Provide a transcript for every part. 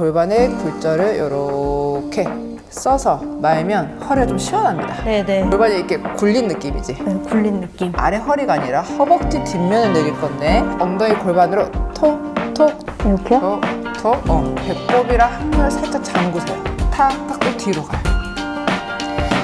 골반의 굴절을 이렇게 써서 말면 허리가 좀 시원합니다. 네네. 골반이 이렇게 굴린 느낌이지. 네, 굴린 느낌. 아래 허리가 아니라 허벅지 뒷면을 내릴 건데 엉덩이 골반으로 톡톡 이렇게요? 톡톡 어, 배꼽이랑 항문을 살짝 잠그세요. 탁탁 또 뒤로 가요.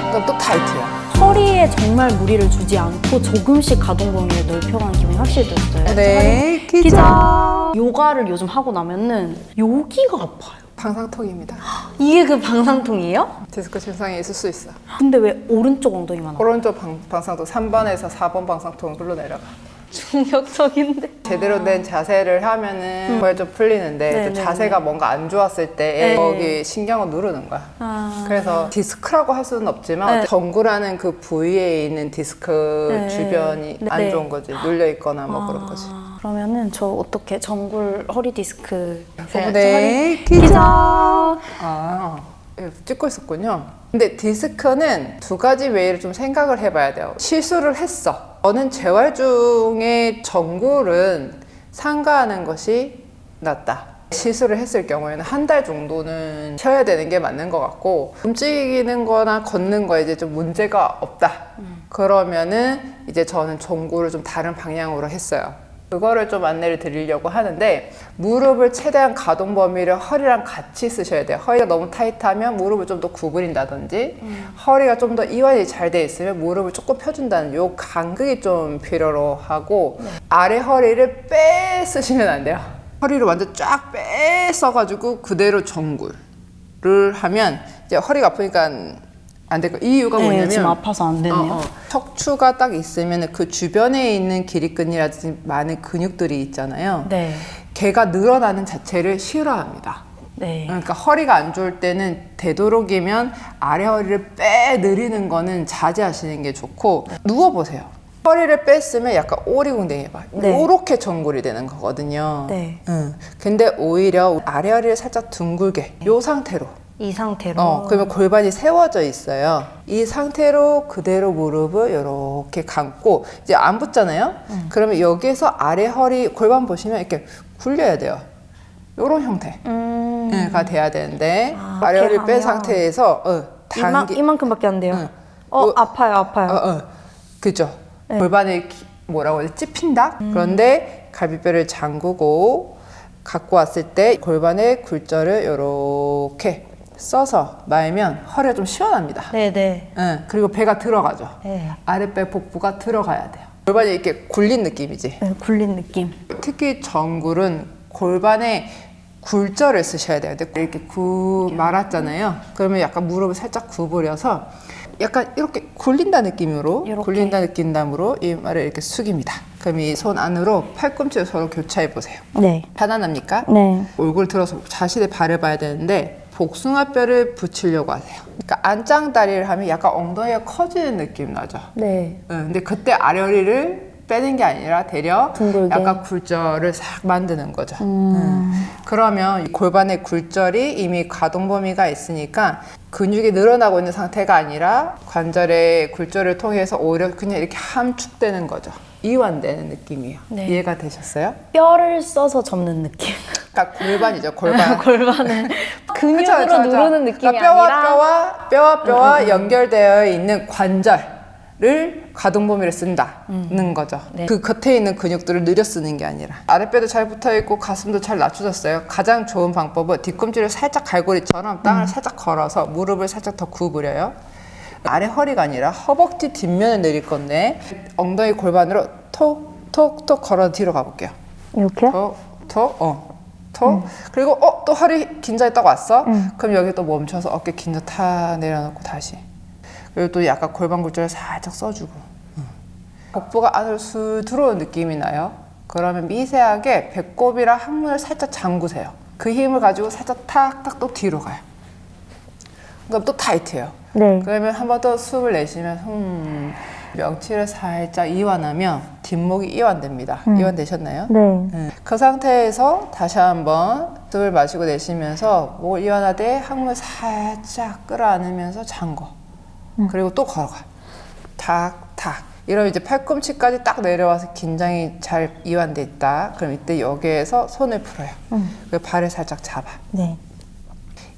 그럼 또 타이트해요. 허리에 정말 무리를 주지 않고 조금씩 가동 범위를 넓혀가는 기분이 확실히 들었어요. 네, 기자. 요가를 요즘 하고 나면은 여기가 아파요. 방상턱입니다. 이게 그 방상통이에요? 디스크 증상이 있을 수 있어. 근데 왜 오른쪽 엉덩이만 아파? 오른쪽 방, 방상턱 3번에서 4번 방상턱 흘러내려가. 충격적인데. 제대로 된 자세를 하면은 거에 좀 풀리는데 네, 좀 네, 자세가 뭔가 안 좋았을 때 네. 여기 신경을 누르는 거야. 아. 그래서 디스크라고 할 수는 없지만 네. 전구라는 그 부위에 있는 디스크 네. 주변이 네. 안 좋은 거지 눌려 있거나 뭐 그런 거지. 아, 그러면은 저 어떻게 정굴 허리 디스크 네, 허리 기자. 아 예, 찍고 있었군요. 근데 디스크는 두 가지 웨이를 좀 생각을 해봐야 돼요. 실수를 했어. 저는 재활 중에 정굴은 상가하는 것이 낫다. 실수를 했을 경우에는 한 달 정도는 쉬어야 되는 게 맞는 것 같고 움직이는 거나 걷는 거에 이제 좀 문제가 없다. 그러면은 이제 저는 정굴을 좀 다른 방향으로 했어요. 그거를 좀 안내를 드리려고 하는데 무릎을 최대한 가동 범위를 허리랑 같이 쓰셔야 돼요. 허리가 너무 타이트하면 무릎을 좀 더 구부린다든지 허리가 좀 더 이완이 잘 돼 있으면 무릎을 조금 펴준다는 요 간극이 좀 필요로 하고 아래 허리를 빼 쓰시면 안 돼요. 허리를 완전 쫙 빼 써가지고 그대로 정굴을 하면 이제 허리가 아프니까 안될 거. 이유가 네, 뭐냐면 지금 아파서 안 되네요. 어, 어. 척추가 딱 있으면 그 주변에 있는 기립근이라든지 많은 근육들이 있잖아요. 네. 걔가 늘어나는 자체를 싫어합니다. 네. 그러니까 허리가 안 좋을 때는 되도록이면 아래 허리를 빼 내리는 거는 자제하시는 게 좋고 누워 보세요. 허리를 뺐으면 약간 오리궁뎅이 봐. 네. 이렇게 정골이 되는 거거든요. 네. 응. 근데 오히려 아래 허리를 살짝 둥글게 요 상태로 이 상태로. 어, 그러면 골반이 세워져 있어요. 이 상태로 그대로 무릎을 이렇게 감고 이제 안 붙잖아요. 그러면 여기에서 아래 허리 골반 보시면 이렇게 굴려야 돼요. 요런 형태. 음. 네, 가 돼야 되는데 아, 아래 허리 뺀 상태에서 어, 이만, 당기 이만 큼밖에 안 돼요. 응. 어, 요- 아파요, 아파요. 어, 어. 그죠. 네. 골반을 기- 뭐라고 해야 돼? 찝힌다? 음. 그런데 갈비뼈를 잠그고 갖고 왔을 때 골반의 굴절을 이렇게 써서 말면 허리가 좀 시원합니다. 네네. 응. 그리고 배가 들어가죠. 네. 아랫배 복부가 들어가야 돼요. 골반이 이렇게 굴린 느낌이지. 네, 굴린 느낌. 특히 정굴은 골반에 굴절을 쓰셔야 돼요. 근데 이렇게 구 말았잖아요. 그러면 약간 무릎을 살짝 구부려서 약간 이렇게 굴린다 느낌으로 이렇게. 굴린다 느낌감으로 이 말을 이렇게 숙입니다. 그럼 이 손 안으로 팔꿈치를 서로 교차해 보세요. 네. 편안합니까? 네. 얼굴 들어서 자신의 발을 봐야 되는데 복숭아뼈를 붙이려고 하세요. 그러니까 안짱다리를 하면 약간 엉덩이가 커지는 느낌 나죠. 네. 응, 근데 그때 아래 허리를 빼는 게 아니라 되려 둥글게. 약간 굴절을 싹 만드는 거죠. 음. 응. 그러면 이 골반의 굴절이 이미 가동 범위가 있으니까 근육이 늘어나고 있는 상태가 아니라 관절의 굴절을 통해서 오히려 그냥 이렇게 함축되는 거죠. 이완되는 느낌이에요. 네. 이해가 되셨어요? 뼈를 써서 접는 느낌. 그러니까 골반이죠, 골반. 골반을 근육으로 그쵸, 그쵸, 그쵸. 누르는 느낌이 그러니까 뼈와 아니라 뼈와 뼈와 뼈와 연결되어 있는 관절을 가동 범위를 쓴다는 거죠. 네. 그 겉에 있는 근육들을 느려 쓰는 게 아니라 아랫배도 잘 붙어 있고 가슴도 잘 낮춰졌어요. 가장 좋은 방법은 뒤꿈치를 살짝 갈고리처럼 땅을 살짝 걸어서 무릎을 살짝 더 구부려요. 아래 허리가 아니라 허벅지 뒷면을 내릴 건데 엉덩이 골반으로 톡 톡 톡 걸어 뒤로 가볼게요. 이렇게요? 톡, 톡, 어, 톡. 그리고 어, 또 허리 긴장했다고 왔어? 그럼 여기 또 멈춰서 어깨 긴장 탁 내려놓고 다시. 그리고 또 약간 골반 굴절을 살짝 써주고. 응. 복부가 안으로 술 들어오는 느낌이 나요. 그러면 미세하게 배꼽이랑 항문을 살짝 잠그세요. 그 힘을 가지고 살짝 탁탁 또 뒤로 가요. 그럼 또 타이트해요. 네. 그러면 한 번 더 숨을 내쉬면 음, 명치를 살짝 이완하면 뒷목이 이완됩니다. 이완되셨나요? 네. 네. 그 상태에서 다시 한번 숨을 마시고 내쉬면서 목을 이완하되 항문을 살짝 끌어안으면서 잠궈. 그리고 또 걸어가. 탁, 탁. 이러면 이제 팔꿈치까지 딱 내려와서 긴장이 잘 이완돼 있다. 그럼 이때 여기에서 손을 풀어요. 그리고 발을 살짝 잡아. 네.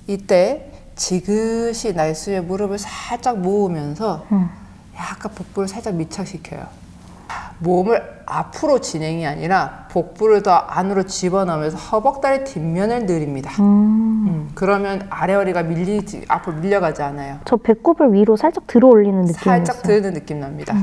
이때 지그시 날수에 무릎을 살짝 모으면서 약간 복부를 살짝 밀착시켜요. 몸을 앞으로 진행이 아니라 복부를 더 안으로 집어넣으면서 허벅다리 뒷면을 늘립니다. 음, 그러면 아래 허리가 밀리지 앞으로 밀려가지 않아요. 저 배꼽을 위로 살짝 들어 올리는 느낌이었어요. 살짝 드는 느낌 납니다.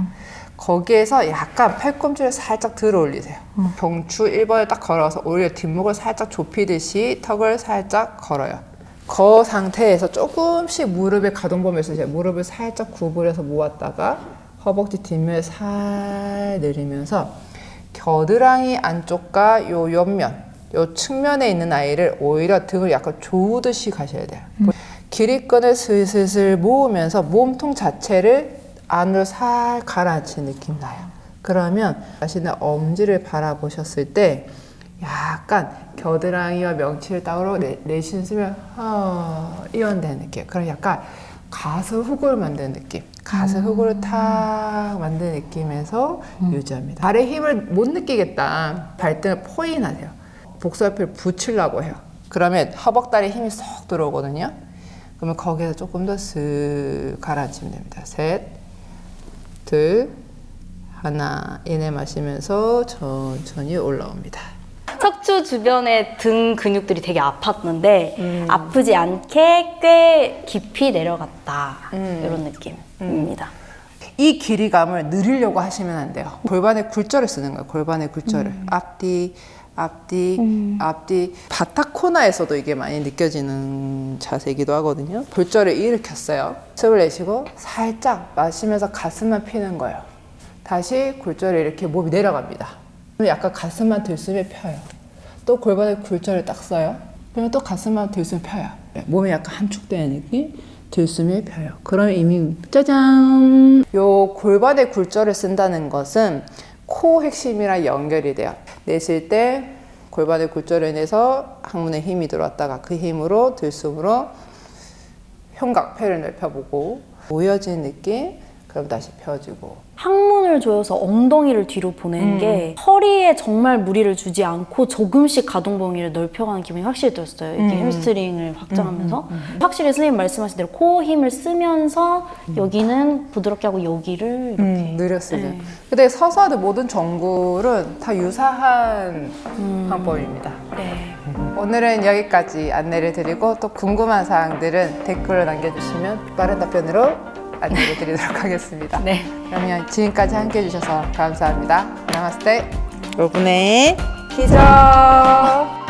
거기에서 약간 팔꿈치를 살짝 들어 올리세요. 경추 1번을 딱 걸어서 오히려 뒷목을 살짝 좁히듯이 턱을 살짝 걸어요. 그 상태에서 조금씩 무릎의 가동 범위를 쓰세요. 무릎을 살짝 구부려서 모았다가 허벅지 뒷면을 살 내리면서 겨드랑이 안쪽과 요 옆면, 요 측면에 있는 아이를 오히려 등을 약간 조우듯이 가셔야 돼요. 기립근을 슬슬슬 모으면서 몸통 자체를 안으로 살 가라앉히는 느낌 나요. 그러면 자신의 엄지를 바라보셨을 때 약간 겨드랑이와 명치를 따로 내, 내쉬는 쓰면 어, 이완되는 느낌. 그럼 약간 가슴 훅을 만드는 느낌. 가슴 훅을 탁 만드는 느낌에서 유지합니다. 발에 힘을 못 느끼겠다. 발등을 포인하세요. 복수 옆을 붙이려고 해요. 그러면 허벅다리 힘이 쏙 들어오거든요. 그러면 거기에서 조금 더쓱 가라앉히면 됩니다. 셋, 둘, 하나. 이내 마시면서 천천히 올라옵니다. 척추 주변의 등 근육들이 되게 아팠는데 아프지 않게 꽤 깊이 내려갔다 이런 느낌입니다. 이 길이감을 늘리려고 하시면 안 돼요. 골반의 굴절을 쓰는 거예요. 골반의 굴절을. 앞뒤, 앞뒤, 앞뒤. 바타 코나에서도 이게 많이 느껴지는 자세이기도 하거든요. 굴절을 일으켰어요. 숨을 내쉬고 살짝 마시면서 가슴만 피는 거예요. 다시 굴절을 이렇게 몸이 내려갑니다. 약간 가슴만 들숨에 펴요. 또 골반의 굴절을 딱 써요. 그러면 또 가슴만 들숨 펴요. 몸이 약간 함축되는 느낌? 들숨에 펴요. 그러면 이미 짜잔! 요 골반의 굴절을 쓴다는 것은 코 핵심이랑 연결이 돼요. 내쉴 때 골반의 굴절을 인해서 항문에 힘이 들어왔다가 그 힘으로 들숨으로 흉곽 폐를 넓혀보고 모여진 느낌 그럼 다시 펴주고 항문 을 조여서 엉덩이를 뒤로 보내는 게 허리에 정말 무리를 주지 않고 조금씩 가동 범위를 넓혀가는 기분이 확실히 들었어요. 이렇게 햄스트링을 확장하면서 확실히 선생님 말씀하신 대로 코 힘을 쓰면서 여기는 부드럽게 하고 여기를 이렇게 음, 느렸어요. 네. 근데 서서 하는 모든 정굴은 다 유사한 방법입니다. 네. 오늘은 여기까지 안내를 드리고 또 궁금한 사항들은 댓글로 남겨주시면 빠른 답변으로 안내를 드리도록 하겠습니다. 네. 그러면 지금까지 함께 해주셔서 감사합니다. 나마스테. 여러분의 기적.